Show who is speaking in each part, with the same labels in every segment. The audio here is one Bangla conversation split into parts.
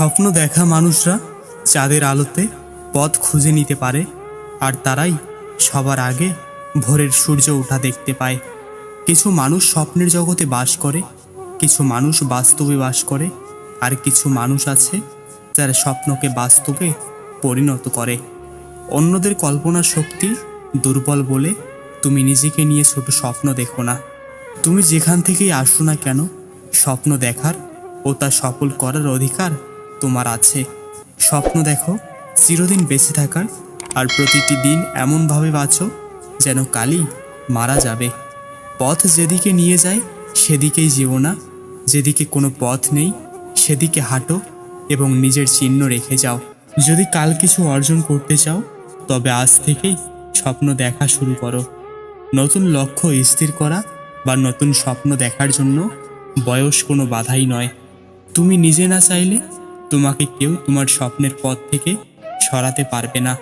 Speaker 1: স্বপ্ন দেখা মানুষরা চাঁদের আলোতে পথ খুঁজে নিতে পারে আর তারাই সবার আগে ভোরের সূর্য ওঠা দেখতে পায়। কিছু মানুষ স্বপ্নের জগতে বাস করে, কিছু মানুষ বাস্তবে বাস করে, আর কিছু মানুষ আছে যারা স্বপ্নকে বাস্তবে পরিণত করে। অন্যদের কল্পনা শক্তি দুর্বল বলে তুমি নিজেকে নিয়ে ছোট স্বপ্ন দেখো না। তুমি যেখান থেকেই আসো না কেন, স্বপ্ন দেখার ও তা সফল করার অধিকার তোমার আছে। স্বপ্ন দেখো, চিরদিন বেঁচে থাকার, আর প্রতিটি দিন এমনভাবে বাঁচো যেন কালই মারা যাবে। পথ যেদিকে নিয়ে যায়, সেদিকেই যেও না। যেদিকে কোনো পথ নেই, সেদিকে হাঁটো এবং নিজের চিহ্ন রেখে যাও। যদি কাল কিছু অর্জন করতে চাও, তবে আজ থেকেই স্বপ্ন দেখা শুরু করো। নতুন লক্ষ্য স্থির করা বা নতুন স্বপ্ন দেখার জন্য বয়স কোনো বাধাই নয়। তুমি নিজে না চাইলে তোমাকে কেউ তোমার স্বপ্নের পথ থেকে সরাতে পারবে না।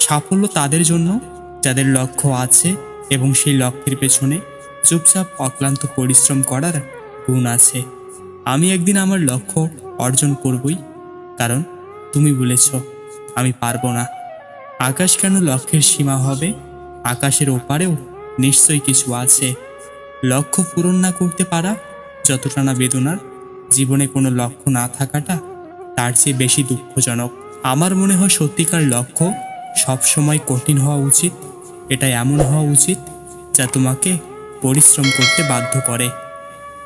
Speaker 1: সাফল্য তাদের জন্য, যাদের লক্ষ্য আছে এবং সেই লক্ষ্যের পেছনে চুপচাপ অক্লান্ত পরিশ্রম করার গুণ আছে। আমি একদিন আমার লক্ষ্য অর্জন করবই, কারণ তুমি বলেছ, আমি পারব না। আকাশ কেন লক্ষ্যের সীমা হবে? আকাশের ওপারেও নিশ্চয়ই কিছু আছে। লক্ষ্য পূরণ না করতে পারা যতটা না বেদনার, জীবনে কোনো লক্ষ্য না থাকাটা তার চেয়ে বেশি দুঃখজনক। আমার মনে হয় সত্যিকার লক্ষ্য সবসময় কঠিন হওয়া উচিত। এটা এমন হওয়া উচিত যা তোমাকে পরিশ্রম করতে বাধ্য করে।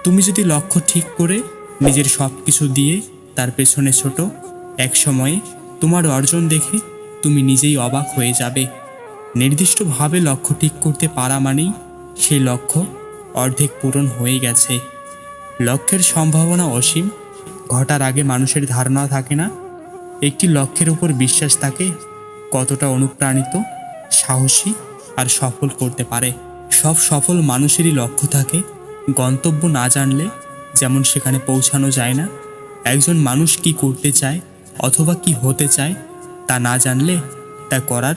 Speaker 1: তুমি যদি লক্ষ্য ঠিক করে নিজের সব কিছু দিয়ে তার পেছনে ছোট এক সময়ে তোমার অর্জন দেখে তুমি নিজেই অবাক হয়ে যাবে। নির্দিষ্টভাবে লক্ষ্য ঠিক করতে পারা মানেই সেই লক্ষ্য অর্ধেক পূরণ হয়ে গেছে। লক্ষ্যের সম্ভাবনা অসীম ঘটার আগে মানুষের ধারণা থাকে না? একটি লক্ষ্যের উপর বিশ্বাস থাকে কতটা অনুপ্রাণিত, সাহসী আর সফল করতে পারে। সব সফল মানুষেরই লক্ষ্য থাকে। গন্তব্য না জানলে যেমন সেখানে পৌঁছানো যায় না। একজন মানুষ কি করতে চায় অথবা কি হতে চায় তা না জানলে তা করার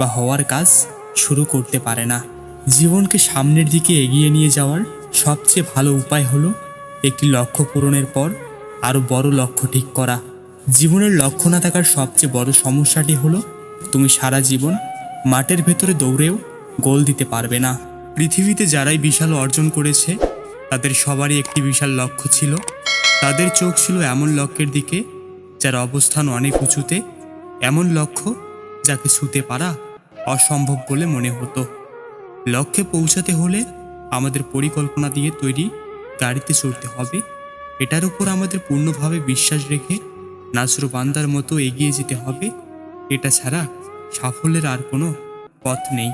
Speaker 1: বা হওয়ার কাজ শুরু করতে পারে না। জীবনকে সামনের দিকে এগিয়ে নিয়ে যাওয়ার সবচেয়ে ভালো উপায় হলো একটি লক্ষ্য পূরণের পর আরও বড় লক্ষ্য ঠিক করা। জীবনের লক্ষ্য না থাকার সবচেয়ে বড় সমস্যাটি হলো, তুমি সারা জীবন মাঠের ভেতরে দৌড়েও গোল দিতে পারবে না। পৃথিবীতে যারাই বিশাল অর্জন করেছে, তাদের সবারই একটি বিশাল লক্ষ্য ছিল। তাদের চোখ ছিল এমন লক্ষ্যের দিকে, যার অবস্থান অনেক উঁচুতে, এমন লক্ষ্য যাকে ছুতে পারা অসম্ভব বলে মনে হতো। লক্ষ্যে পৌঁছাতে হলে আমাদের পরিকল্পনা দিয়ে তৈরি গাড়িতে চড়তে হবে। এটার উপর আমাদের পূর্ণভাবে বিশ্বাস রেখে নাসরু বান্দার মতো এগিয়ে যেতে হবে, এটা ছাড়া সাফল্যের আর কোনো পথ নেই।